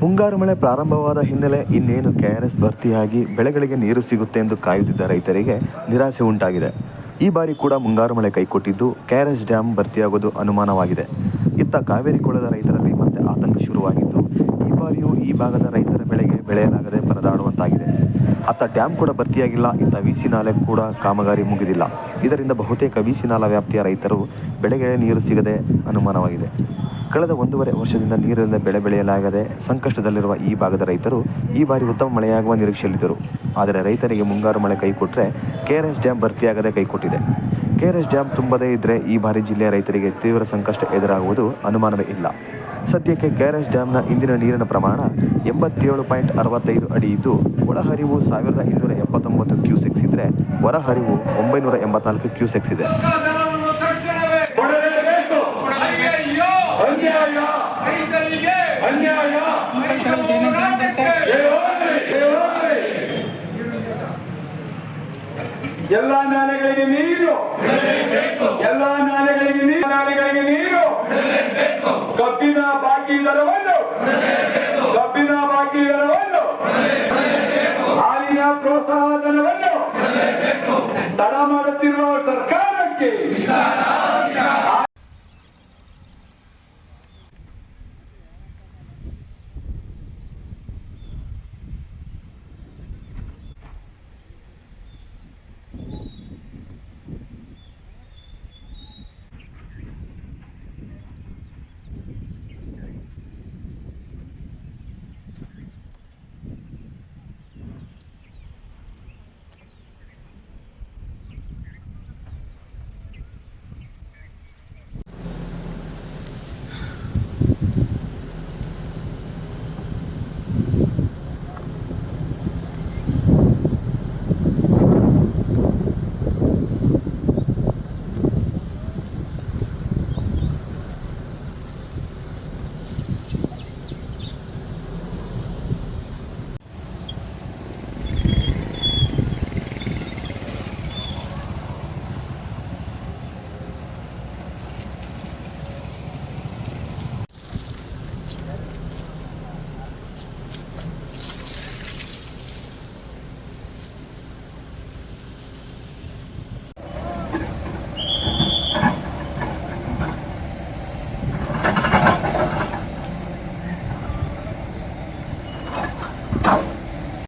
ಮುಂಗಾರು ಮಳೆ ಪ್ರಾರಂಭವಾದ ಹಿನ್ನೆಲೆ ಇನ್ನೇನು ಕೆ ಆರ್ ಎಸ್ ಭರ್ತಿಯಾಗಿ ಬೆಳೆಗಳಿಗೆ ನೀರು ಸಿಗುತ್ತೆ ಎಂದು ಕಾಯುತ್ತಿದ್ದ ರೈತರಿಗೆ ನಿರಾಸೆ ಉಂಟಾಗಿದೆ. ಈ ಬಾರಿ ಕೂಡ ಮುಂಗಾರು ಮಳೆ ಕೈಕೊಟ್ಟಿದ್ದು ಕೆ ಆರ್ ಎಸ್ ಡ್ಯಾಮ್ ಭರ್ತಿಯಾಗೋದು ಅನುಮಾನವಾಗಿದೆ. ಇತ್ತ ಕಾವೇರಿ ಕೊಳದ ರೈತರಲ್ಲಿ ಮತ್ತೆ ಆತಂಕ ಶುರುವಾಗಿದ್ದು, ಈ ಬಾರಿಯೂ ಈ ಭಾಗದ ರೈತರ ಬೆಳೆಗೆ ಬೆಳೆಯಲಾಗದೆ ಪರದಾಡುವಂತಾಗಿದೆ. ಅತ್ತ ಡ್ಯಾಮ್ ಕೂಡ ಭರ್ತಿಯಾಗಿಲ್ಲ, ಇತ್ತ ವಿಸಿ ನಾಲೆ ಕೂಡ ಕಾಮಗಾರಿ ಮುಗಿದಿಲ್ಲ. ಇದರಿಂದ ಬಹುತೇಕ ವಿಸಿ ನಾಲ ವ್ಯಾಪ್ತಿಯ ರೈತರು ಬೆಳೆಗೆ ನೀರು ಸಿಗದೆ ಅನುಮಾನವಾಗಿದೆ. ಕಳೆದ ಒಂದೂವರೆ ವರ್ಷದಿಂದ ನೀರಿಲ್ಲದ ಬೆಳೆ ಬೆಳೆಯಲಾಗದೆ ಸಂಕಷ್ಟದಲ್ಲಿರುವ ಈ ಭಾಗದ ರೈತರು ಈ ಬಾರಿ ಉತ್ತಮ ಮಳೆಯಾಗುವ ನಿರೀಕ್ಷೆಯಲ್ಲಿದ್ದರು. ಆದರೆ ರೈತರಿಗೆ ಮುಂಗಾರು ಮಳೆ ಕೈಕೊಟ್ಟರೆ ಕೆಆರ್ಎಸ್ ಡ್ಯಾಮ್ ಭರ್ತಿಯಾಗದೆ ಕೈಕೊಟ್ಟಿದೆ ಕೆಆರ್ಎಸ್ ಡ್ಯಾಮ್ ತುಂಬದೇ ಇದ್ದರೆ ಈ ಬಾರಿ ಜಿಲ್ಲೆಯ ರೈತರಿಗೆ ತೀವ್ರ ಸಂಕಷ್ಟ ಎದುರಾಗುವುದು ಅನುಮಾನವೇ ಇಲ್ಲ. ಸದ್ಯಕ್ಕೆ ಕೆಆರ್ಎಸ್ ಡ್ಯಾಮ್ನ ಇಂದಿನ ನೀರಿನ ಪ್ರಮಾಣ ಎಂಬತ್ತೇಳು ಪಾಯಿಂಟ್ ಅರವತ್ತೈದು ಅಡಿ ಇದ್ದು, ಒಳಹರಿವು ಸಾವಿರದ ಇನ್ನೂರ ಎಪ್ಪತ್ತೊಂಬತ್ತು ಕ್ಯೂಸೆಕ್ಸ್ ಇದ್ದರೆ ಹೊರಹರಿವು ಒಂಬೈನೂರ ಎಂಬತ್ನಾಲ್ಕು ಕ್ಯೂಸೆಕ್ಸ್ ಇದೆ. ರೈತರಿಗೆ ಅನ್ಯಾಯ. ಎಲ್ಲ ನಾಲೆಗಳಿಗೆ ನೀರು. ಎಲ್ಲ ನಾಲೆಗಳಿಗೆ ನೀರು. ನಾಲೆಗಳಿಗೆ ನೀರು. ಕಬ್ಬಿನ ಬಾಕಿ ದರವನ್ನು. ಕಬ್ಬಿನ ಬಾಕಿ ದರವನ್ನು. ಹಾಲಿನ ಪ್ರೋತ್ಸಾಹ ಧನವನ್ನು ತಡ ಮಾಡುತ್ತೆ